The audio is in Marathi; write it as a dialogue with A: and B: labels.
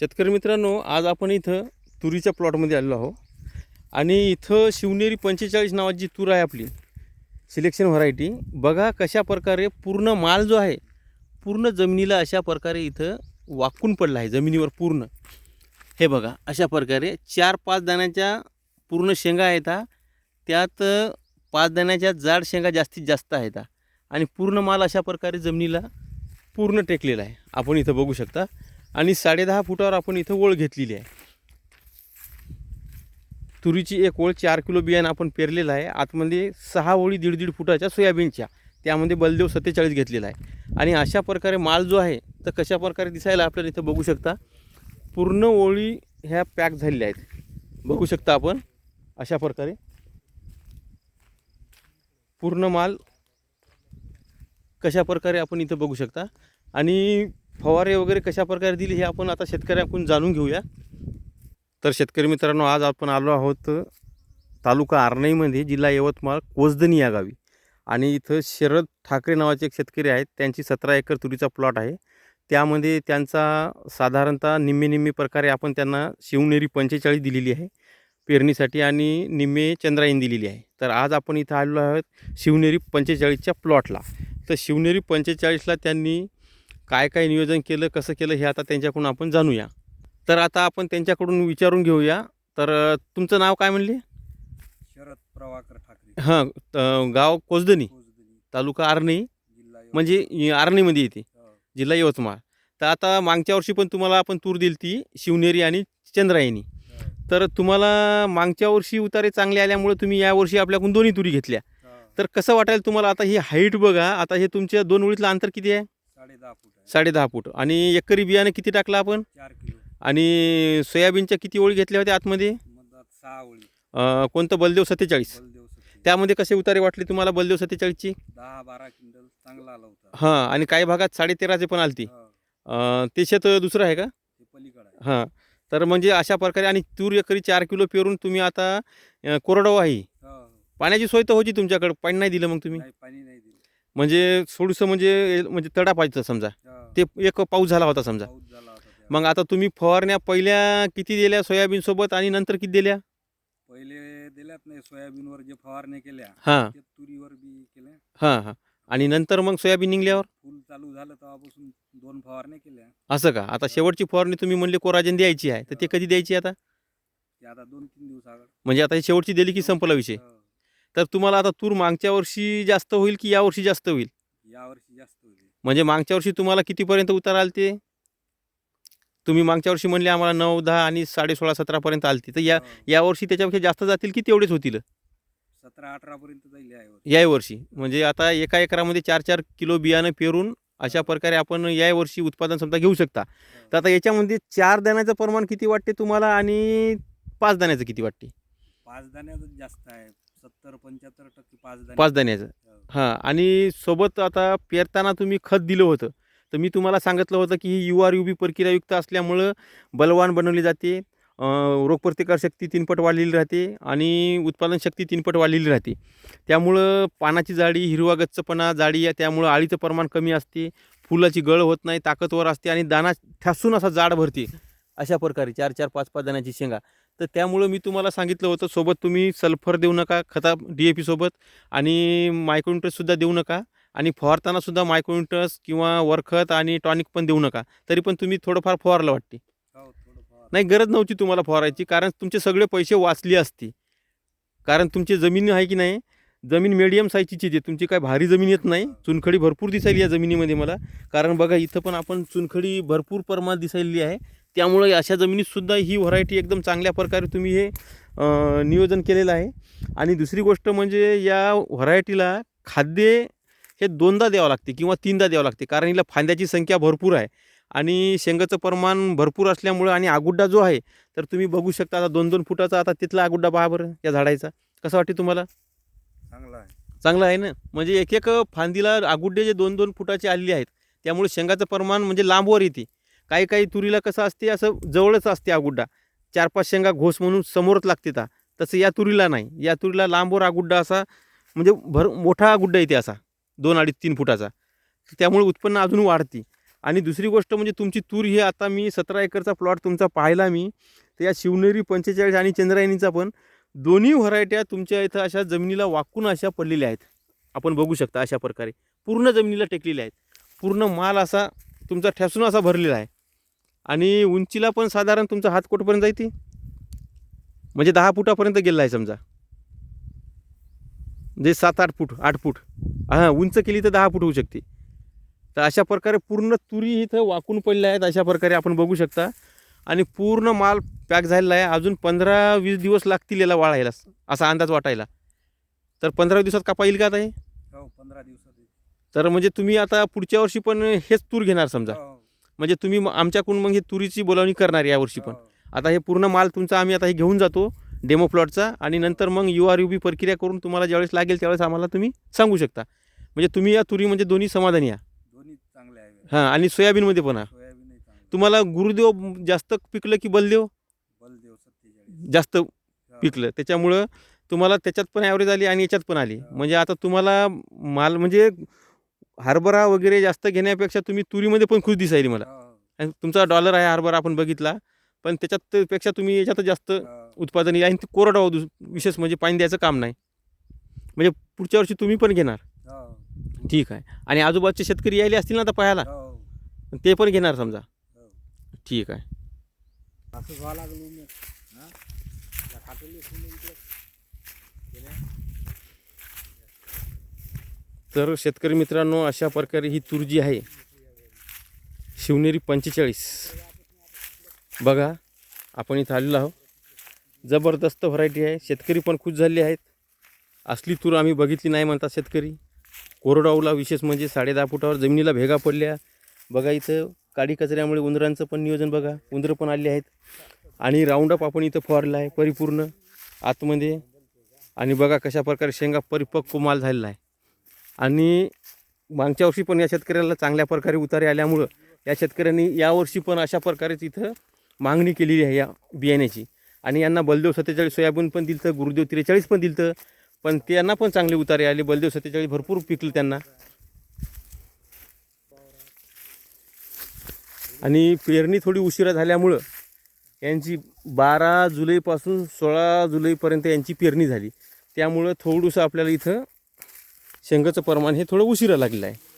A: शेतकरी मित्रांनो आज आपण इथं तुरीच्या प्लॉटमध्ये आलेलो आहो आणि इथं शिवनेरी पंचेचाळीस नावाची जी तूर आहे आपली सिलेक्शन व्हरायटी बघा कशा प्रकारे पूर्ण माल जो आहे पूर्ण जमिनीला अशा प्रकारे इथं वाकून पडला आहे जमिनीवर पूर्ण. हे बघा अशा प्रकारे चार पाच दाण्याच्या पूर्ण शेंगा आहेत त्यात पाच दाण्याच्या जाड शेंगा जास्तीत जास्त आहेत आणि पूर्ण माल अशा प्रकारे जमिनीला पूर्ण टेकलेला आहे. आपण इथं बघू शकता. आणि साडेदहा फुटावर आपण इथं ओळ घेतलेली आहे. तुरीची एक ओळ चार किलो बियाणं आपण पेरलेलं आहे. आतमध्ये सहा ओळी दीड दीड फुटाच्या सोयाबीनच्या. त्यामध्ये बलदेव सत्तेचाळीस घेतलेला आहे. आणि अशा प्रकारे माल जो आहे तर कशा प्रकारे दिसायला आपल्याला इथं बघू शकता. पूर्ण ओळी ह्या पॅक झालेल्या आहेत. बघू शकता आपण अशा प्रकारे. पूर्ण माल कशा प्रकारे आपण इथं बघू शकता. आणि फवारे वगैरे कशा प्रकारे दिली हे आपण आता शेतकऱ्यांकडून जाणून घेऊया. तर शेतकरी मित्रांनो आज आपण आलो आहोत तालुका आर्णईमध्ये जिल्हा यवतमाळ कोसदनी या गावी. आणि इथं शरद ठाकरे नावाचे एक शेतकरी आहेत. त्यांची सतरा एकर तुरीचा प्लॉट आहे. त्यामध्ये त्यांचा साधारणतः निम्मे निम्मे प्रकारे आपण त्यांना शिवनेरी पंचेचाळीस दिलेली आहे पेरणीसाठी आणि निम्मे चंद्रायन दिलेली आहे. तर आज आपण इथं आलेलो आहोत शिवनेरी पंचेचाळीसच्या प्लॉटला. तर शिवनेरी पंचेचाळीसला त्यांनी काय काय नियोजन केलं कसं केलं हे आता त्यांच्याकडून आपण जाणूया. तर आता आपण त्यांच्याकडून विचारून घेऊया. तर तुमचं नाव काय म्हणले?
B: शरद प्रभाकर ठाकरे.
A: हां त- गाव
B: कोजदनी,
A: तालुका आर्णी. म्हणजे आर्णीमध्ये येते.
B: हो,
A: जिल्हा यवतमाळ. तर आता मागच्या वर्षी पण तुम्हाला आपण तूर दिली ती शिवनेरी आणि चंद्रायणी.
B: हो,
A: तर तुम्हाला मागच्या वर्षी उतारे चांगले आल्यामुळे तुम्ही यावर्षी आपल्याकडून दोन्ही तुरी घेतल्या.
B: हो.
A: तर कसं वाटेल तुम्हाला आता ही हाईट बघा आता हे तुमच्या दोन ओळीतलं अंतर किती आहे?
B: साडे दहा फूट. आहे
A: साडेदहा फूट. आणि एकरी बियाणं किती टाकलं आपण?
B: चार किलो.
A: आणि सोयाबीनच्या किती ओळी घेतल्या होत्या आतमध्ये?
B: मधात सहा ओळी.
A: अं, कोणतं? बलदेव सत्तेचाळीस.
B: बलदेव सत्ते
A: त्यामध्ये कसे उतारे वाटले तुम्हाला बलदेव सत्तेचाळीसची?
B: दहा बारा क्विंटल चांगला आला होता.
A: हां आणि काही भागात साडेतेराचे पण आलती.
B: हो,
A: अं, ते शेत दुसरं आहे का?
B: ते पलीकडे आहे.
A: हां. तर म्हणजे अशा प्रकारे आणि तूर एकरी चार किलो पेरून तुम्ही आता अं, कोरडवाहू आहे.
B: हो, हो.
A: पाण्याची सोय तर होती तुमच्याकडे. पाणी नाही दिलं मग तुम्ही?
B: नाही पाणी नाही दिलं.
A: म्हणजे थोडंसं म्हणजे म्हणजे तडा पाहिजे समजा.
B: हो,
A: ते एक पाऊस झाला होता समजा.
B: पाऊस झाला होता त्या.
A: मग आता तुम्ही फवारण्या पहिल्या किती दिल्या सोयाबीनसोबत आणि नंतर किती दिल्या?
B: पहिले दिल्यात नाही सोयाबीनवर जे फवारणी केल्या
A: हां.
B: ते तुरीवर बी केल्या.
A: हां हां. आणि नंतर मग सोयाबीन निघल्यावर?
B: फुल चालू झालं तेव्हापासून दोन फवारण्या केल्या.
A: असं का? आता शेवटची फवारणी तुम्ही म्हणले कोराजन द्यायची आहे तर ते कधी द्यायची आता?
B: ते आता दोन तीन दिवस आगळ
A: म्हणजे आता ही शेवटची दिली की संपला विषय. तर तुम्हाला आता तूर मागच्या वर्षी जास्त होईल की या वर्षी जास्त होईल?
B: या वर्षी जास्त.
A: म्हणजे मागच्या वर्षी तुम्हाला कितीपर्यंत उतार आले ते तुम्ही मागच्या वर्षी म्हणले आम्हाला नऊ दहा आणि साडे सोळा सतरापर्यंत आलती. तर या
B: हो.
A: या वर्षी त्याच्यापेक्षा जास्त जातील की तेवढेच होतील?
B: सतरा अठरा पर्यंत जाईल
A: वर्षी. म्हणजे आता एका एकरामध्ये चार चार किलो बियाणं पेरून अशा प्रकारे आपण या वर्षी उत्पादन समजा घेऊ शकता. तर आता याच्यामध्ये चार दाण्याचं प्रमाण किती वाटते तुम्हाला आणि पाच दाण्याचं किती वाटते?
B: पाच दाण्याचं जास्त आहे. सत्तर पंच्याहत्तर टक्के पाच
A: पाच दाण्याचं हां. आणि सोबत आता पेरताना तुम्ही खत दिलं होतं. तर मी तुम्हाला सांगितलं होतं की ही यू आर यू बी प्रक्रियायुक्त असल्यामुळं बलवान बनवली जाते. रोगप्रतिकारशक्ती तीनपट वाढलेली राहते आणि उत्पादन शक्ती तीनपट वाढलेली राहते. त्यामुळं पानाची जाडी हिरवा गच्चपणा जाडी आहे त्यामुळं आळीचं प्रमाण कमी असते फुलाची गळ होत नाही ताकदवर असते आणि दाना ठ्यासून असा जाड भरते. अशा प्रकारे चार चार पाच पाच दाण्याची शेंगा. तर त्यामुळं मी तुम्हाला सांगितलं होतं सोबत तुम्ही सल्फर देऊ नका खता डी ए पीसोबत आणि मायक्रोन्युट्रसुद्धा देऊ नका आणि फवारताना सुद्धा मायक्रोन्युट्रस किंवा वरखत आणि टॉनिक पण देऊ नका. तरी पण तुम्ही थोडंफार फवारलं वाटते.
B: हो
A: नाही गरज नव्हती तुम्हाला फवारायची कारण तुमचे सगळे पैसे वाचले असते. कारण तुमची जमीन आहे की नाही? जमीन मिडियम साईजची आहे. तुमची काय भारी जमीन येत नाही? चुनखडी भरपूर दिसायली या जमिनीमध्ये मला. कारण बघा इथं पण आपण चुनखडी भरपूर प्रमाणात दिसायली आहे. त्यामुळे अशा जमिनीतसुद्धा ही व्हरायटी एकदम चांगल्या प्रकारे तुम्ही हे नियोजन केलेलं आहे. आणि दुसरी गोष्ट म्हणजे या व्हरायटीला खाद्य हे दोनदा द्यावं लागते किंवा तीनदा द्यावं लागते. कारण हिला फांद्याची संख्या भरपूर आहे. आणि शेंगाचं प्रमाण भरपूर असल्यामुळं आणि आगुड्डा जो आहे तर तुम्ही बघू शकता आता दोन दोन फुटाचा आता तिथला आगुड्डा पहा बरं या झाडाचा. कसं वाटते तुम्हाला?
B: चांगला आहे.
A: चांगलं आहे ना? म्हणजे एक एक फांदीला आगुड्डे जे दोन दोन फुटाचे आलेले आहेत त्यामुळे शेंगाचं प्रमाण म्हणजे लांबवर येते. काही काही तुरीला कसं असते असं जवळच असते आगुड्डा. चार पाच शेंगा घोस म्हणून समोरच लागते ता. तसं या तुरीला नाही. या तुरीला लांबवर आगुड्डा असा म्हणजे भर मोठा आगुड्डा येते असा दोन अडीच तीन फुटाचा. त्यामुळे उत्पन्न अजून वाढते. आणि दुसरी गोष्ट म्हणजे तुमची तूर ही आता मी सतरा एकरचा प्लॉट तुमचा पाहिला मी तर या शिवनेरी पंचेचाळीस आणि चंद्रायणीचा पण दोन्ही व्हरायट्या तुमच्या इथं अशा जमिनीला वाकून अशा पडलेल्या आहेत. आपण बघू शकता अशा प्रकारे. पूर्ण जमिनीला टेकलेल्या आहेत. पूर्ण माल असा तुमचा ठेसून असा भरलेला आहे. आणि उंचीला पण साधारण तुमचा हात कुठपर्यंत जायती? म्हणजे दहा फुटापर्यंत गेला आहे समजा. म्हणजे सात आठ फूट आठ फूट. हां उंच केली तर दहा फूट होऊ शकते. तर अशा प्रकारे पूर्ण तुरी इथं वाकून पडल्या आहेत अशा प्रकारे आपण बघू शकता. आणि पूर्ण माल पॅक झालेला आहे. अजून पंधरा वीस दिवस लागतील याला वाळायला असा अंदाज वाटायला. तर पंधरा दिवसात कापा येईल का आता हे?
B: हो पंधरा दिवसात.
A: तर म्हणजे तुम्ही आता पुढच्या वर्षी पण हेच तूर घेणार समजा.
B: हो,
A: म्हणजे तुम्ही म- आमच्याकडून मग हे तुरीची बोलावणी करणार या वर्षी पण. आता हे पूर्ण माल तुमचा आम्ही आता हे घेऊन जातो डेमो प्लॉटचा आणि नंतर मग यू आर यू बी प्रक्रिया करून तुम्हाला ज्यावेळेस लागेल त्यावेळेस आम्हाला तुम्ही सांगू शकता. म्हणजे तुम्ही या तुरी म्हणजे दोन्ही समाधानी या.
B: दोन्ही चांगले आहे.
A: हां आणि सोयाबीनमध्ये पण हा. तुम्हाला गुरुदेव जास्त पिकलं की बलदेव? जास्त. पिकलं. त्याच्यामुळं तुम्हाला त्याच्यात पण ॲव्हरेज आली आणि याच्यात पण आली. म्हणजे आता तुम्हाला माल म्हणजे हरभरा वगैरे जास्त घेण्यापेक्षा तुम्ही तुरीमध्ये पण खुश दिसायली मला. आणि तुमचा डॉलर आहे हरभरा आपण बघितला. पण त्याच्यात पेक्षा तुम्ही याच्यात जास्त
B: हो.
A: उत्पादन येईल आणि ते विशेष म्हणजे पाणी द्यायचं काम नाही. म्हणजे पुढच्या वर्षी तुम्ही पण घेणार.
B: हो,
A: ठीक आहे. आणि आजूबाजूचे शेतकरी यायले असतील ना आता पाहायला?
B: हो,
A: ते पण घेणार समजा.
B: हो.
A: ठीक आहे
B: असं व्हावं लागलं मग. हा? त्या खाटेली फुलं इकडे.
A: तर शेतकरी मित्रांनो अशा प्रकारे ही तूर जी आहे शिवनेरी पंचेचाळीस. बघा आपण इथं आलेलो आहोत. जबरदस्त व्हरायटी आहे. शेतकरी पण खुश झाले आहेत. असली तूर आम्ही बघितली नाही म्हणतात शेतकरी. कोरडाऊला विशेष म्हणजे साडे दहा फुटावर जमिनीला भेगा पडल्या. बघा इथं काडी कचऱ्यामुळे उंदरांचं पण नियोजन बघा. उंदरं पण आले आहेत. आणि राऊंडअप आपण इथं फवारला आहे परिपूर्ण आतमध्ये. आणि बघा कशा प्रकारे शेंगा परिपक्व माल झालेला आहे. आणि मागच्या वर्षी पण या शेतकऱ्याला चांगल्या प्रकारे उतारे आल्यामुळं या शेतकऱ्यांनी यावर्षी पण अशा प्रकारेच इथं मागणी केलेली आहे या बियाण्याची. आणि यांना बलदेव सत्तेचाळीस सोयाबीन पण दिलं गुरुदेव त्रेचाळीस पण दिलं पण त्यांना पण चांगले उतारे आले. बलदेव सत्तेचाळीस भरपूर पिकलं त्यांना. आणि पेरणी थोडी उशिरा झाल्यामुळं यांची बारा जुलैपासून सोळा जुलैपर्यंत यांची पेरणी झाली. त्यामुळं थोडंसं आपल्याला इथं शेंगाचं प्रमाण हे थोडं उशिरा लागलेलं आहे